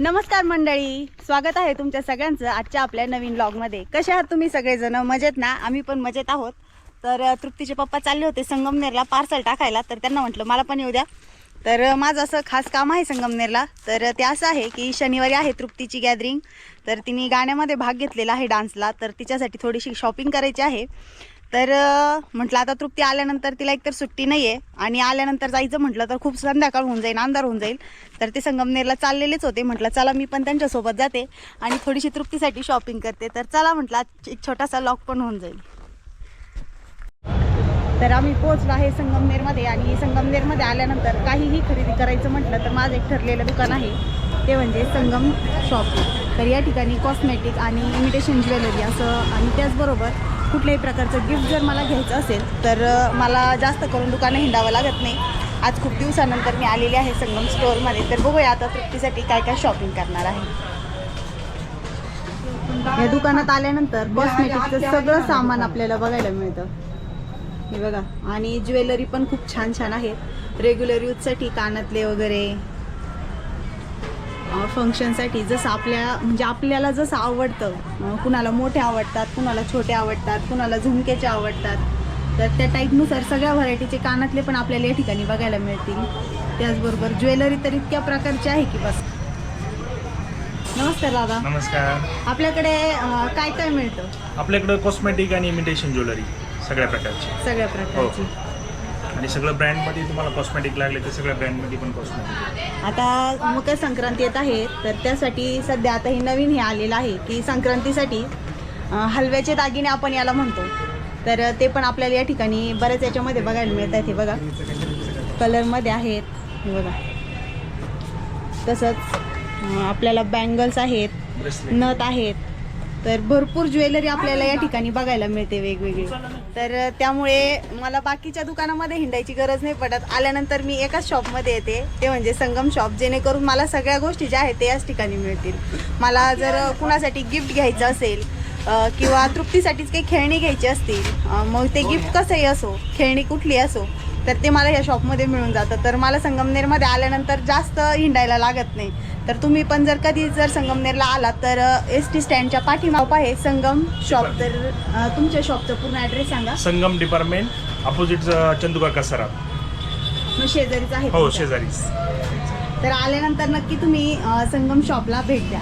नमस्कार मंडळी स्वागत आहे तुमच्या सगळ्यांचं आजच्या आपल्या नवीन ब्लॉगमध्ये कसे आहात तुम्ही सगळेजण? मजेत ना? आम्ही पण मजेत आहोत. तर तृप्तीचे पप्पा चालले होते संगमनेरला पार्सल टाकायला तर त्यांना म्हटलं मला पण येऊ द्या. तर माझं असं खास काम आहे संगमनेरला. तर ते असं आहे की शनिवारी आहे तृप्तीची गॅदरिंग तर तिने गाण्यामध्ये भाग घेतलेला आहे डान्सला. तर तिच्यासाठी थोडीशी शॉपिंग करायची आहे. तर म्हटलं आता तृप्ती आल्यानंतर तिला एकतर सुट्टी नाही आहे आणि आल्यानंतर जायचं म्हटलं तर खूप संध्याकाळ होऊन जाईल अंधार होऊन जाईल. तर ते संगमनेरला चाललेलेच होते. म्हटलं चला मी पण त्यांच्यासोबत जाते आणि थोडीशी तृप्तीसाठी शॉपिंग करते. तर चला म्हटलं एक छोटासा लॉक पण होऊन जाईल. तर आम्ही पोहोचलो आहे संगमनेरमध्ये आणि संगमनेरमध्ये आल्यानंतर काहीही खरेदी करायचं म्हटलं तर माझं एक ठरलेलं दुकान आहे. ते म्हणजे संगम शॉप तर या ठिकाणी कॉस्मेटिक आणि इमिटेशन ज्वेलरी असं आणि त्याचबरोबर कुठल्याही प्रकारचं गिफ्ट जर मला घ्यायचं असेल तर मला जास्त करून दुकानं हिंडावं लागत नाही. आज खूप दिवसानंतर मी आलेली आहे संगम स्टोअरमध्ये तर बघूया आता तृप्तीसाठी काय काय शॉपिंग करणार आहे. या दुकानात आल्यानंतर कॉस्मेटिकचं सगळं सामान आपल्याला बघायला मिळतं. हे बघा. आणि ज्वेलरी पण खूप छान छान आहेत रेग्युलर यूजसाठी कानातले वगैरे फंक्शनसाठी जसं आपल्या म्हणजे आपल्याला जसं आवडतं कुणाला मोठे आवडतात कुणाला छोटे आवडतात कुणाला झुमकेचे आवडतात तर त्या टाईपनुसार सगळ्या व्हरायटीचे कानातले पण आपल्याला या ठिकाणी बघायला मिळतील. त्याचबरोबर ज्वेलरी तर इतक्या प्रकारची आहे की बस. नमस्कार दादा. नमस्कार. आपल्याकडे काय काय मिळतं? आपल्याकडं कॉस्मेटिक आणि इमिटेशन ज्वेलरी सगळ्या प्रकारची. सगळ्या प्रकारची. आणि सगळं ब्रँडमध्ये तुम्हाला कॉस्मेटिक लागले तर सगळ्या ब्रँडमध्ये पण कॉस्मेटिक आता मकर संक्रांती येत आहे तर त्यासाठी सध्या आता हे नवीन हे आलेलं आहे की संक्रांतीसाठी अं, हलव्याचे दागिने आपण याला म्हणतो. तर ते पण आपल्याला या ठिकाणी बऱ्याच याच्यामध्ये बघायला मिळत आहेत हे बघा. कलरमध्ये आहेत हे बघा. तसंच अं, आपल्याला बँगल्स आहेत ब्रेसलेट नथ आहेत. तर भरपूर ज्वेलरी आपल्याला या ठिकाणी बघायला मिळते वेगवेगळी. तर त्यामुळे मला बाकीच्या दुकानामध्ये हिंडायची गरज नाही पडत. आल्यानंतर मी एकाच शॉपमध्ये येते. ते म्हणजे संगम शॉप. जेणेकरून मला सगळ्या गोष्टी ज्या आहेत ते याच ठिकाणी मिळतील. मला जर कुणासाठी गिफ्ट घ्यायचं असेल किंवा तृप्तीसाठीच काही खेळणी घ्यायची असतील मग ते गिफ्ट कसंही असो खेळणी कुठली असो तर ते मला ह्या शॉपमध्ये मिळून जातं. तर मला संगमनेरमध्ये आल्यानंतर जास्त हिंडायला लागत नाही. तर तुम्ही पण जर कधी जर संगमनेरला आलात तर एस टी स्टँडच्या पाठीमाप आहे संगम शॉप तर तुमच्या शॉपचं पूर्ण ॲड्रेस सांगा. संगम डिपार्टमेंट अपोजिट चंदुकाका सराफ मग शेजारीच आहे हो. शेजारीच. तर आल्यानंतर नक्की तुम्ही संगम शॉपला भेट द्या.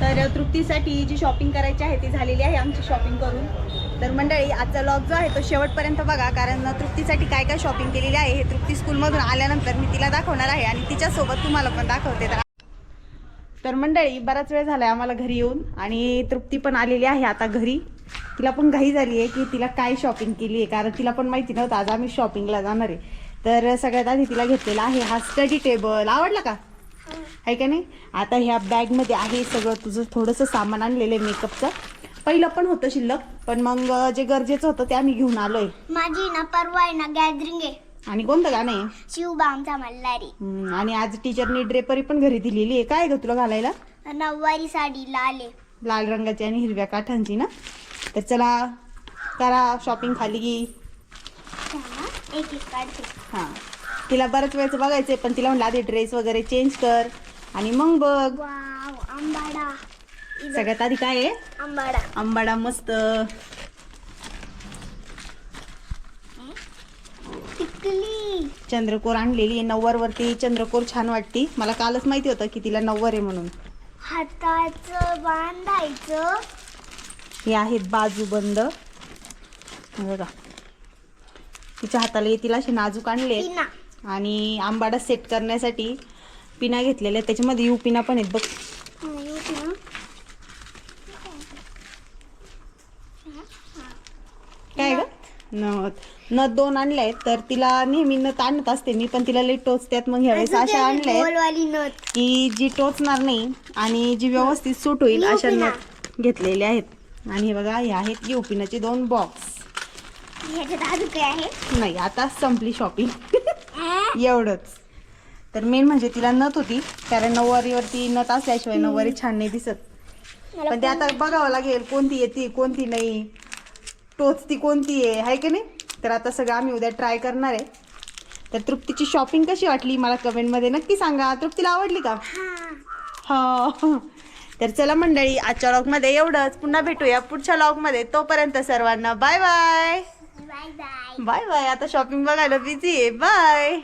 तर तृप्तीसाठी जी शॉपिंग करायची आहे ती झालेली आहे आमची शॉपिंग करून. तर मंडळी आजचा लॉग जो आहे तो शेवटपर्यंत बघा कारण तृप्तीसाठी काय काय शॉपिंग केलेली आहे हे तृप्ती स्कूलमधून आल्यानंतर मी तिला दाखवणार आहे आणि तिच्यासोबत तुम्हाला पण दाखवते. तर तर मंडळी बराच वेळ झालाय आम्हाला घरी येऊन आणि तृप्ती पण आलेली आहे आता घरी. तिला पण घाई झाली आहे की तिला काय शॉपिंग केली आहे कारण तिला पण माहिती नव्हतं आज आम्ही शॉपिंगला जाणार आहे. तर सगळ्यात आधी तिला घेतलेला आहे हा स्टडी टेबल आवडला का? आहे का नाही? आता ह्या बॅगमध्ये आहे सगळं तुझं थोडंसं सामान आणलेलं आहे मेकअपचं पहिलं पण होतं शिल्लक पण मग जे गरजेचं होतं ते आम्ही घेऊन आलोय. माझी ना परवा आहे ना गॅदरिंग आहे. आणि कोणतं गाणं आहे? शिवबामचा मल्हारी. हम्म, आणि आज टीचरनी ड्रेपरी पण घरी दिलेली आहे. काय ग तुला घालायला? नऊवारी साडी लाल आहे. लाल रंगाची आणि हिरव्या काठांची ना? तर चला करा शॉपिंग खाली. की थांबा, एक एक काढते. हां. तिला बऱ्याच वेळचं बघायचंय पण तिला म्हणलं आधी ड्रेस वगैरे चेंज कर. आणि मग बघ. वाव आंबाडा. सगळ्यात आधी काय आहे? आंबाडा. आंबाडा मस्त. चंद्रकोर आणलेली नव्वरवरती वरती चंद्रकोर छान वाटती. मला कालच माहिती होतं की तिला नव्वर आहे म्हणून. हाताचं बांधायचं. हे आहेत बाजूबंद हे बघा. तिच्या हाताला तिला असे नाजूक आणले. आणि आंबाडा सेट करण्यासाठी पिना घेतलेल्या त्याच्यामध्ये यू पिना पण आहेत. बघ हं, एक ना. काय ग नथ नथ दोन आणल्या आहेत तर तिला नेहमी नथ आणत असते मी पण तिला लई टोचत्यात. मग ह्यावेळेस अशा आणल्या आहेत की जी टोचणार नाही आणि जी व्यवस्थित सूट होईल अशा. नथ घेतलेल्या आहेत. आणि हे बघा हे आहेत यू पिनाचे दोन बॉक्स नाही आता संपली शॉपिंग? एवढंच. तर मेन म्हणजे तिला नथ होती कारण नऊवारीवरती नथ असल्याशिवाय नऊवारी छान नाही दिसत. पण ते आता बघावं लागेल कोणती येते कोणती नाही. टोचती कोणती आहे? हाय की नाही? तर आता सगळं आम्ही उद्या ट्राय करणार आहे. तर तृप्तीची शॉपिंग कशी वाटली मला कमेंटमध्ये नक्की सांगा. तृप्तीला आवडली का? हा. तर चला मंडळी आजच्या लॉगमध्ये एवढंच. पुन्हा भेटूया पुढच्या लॉगमध्ये तोपर्यंत सर्वांना बाय बाय बाय बाय आता शॉपिंग बघायला बिझी आहे. बाय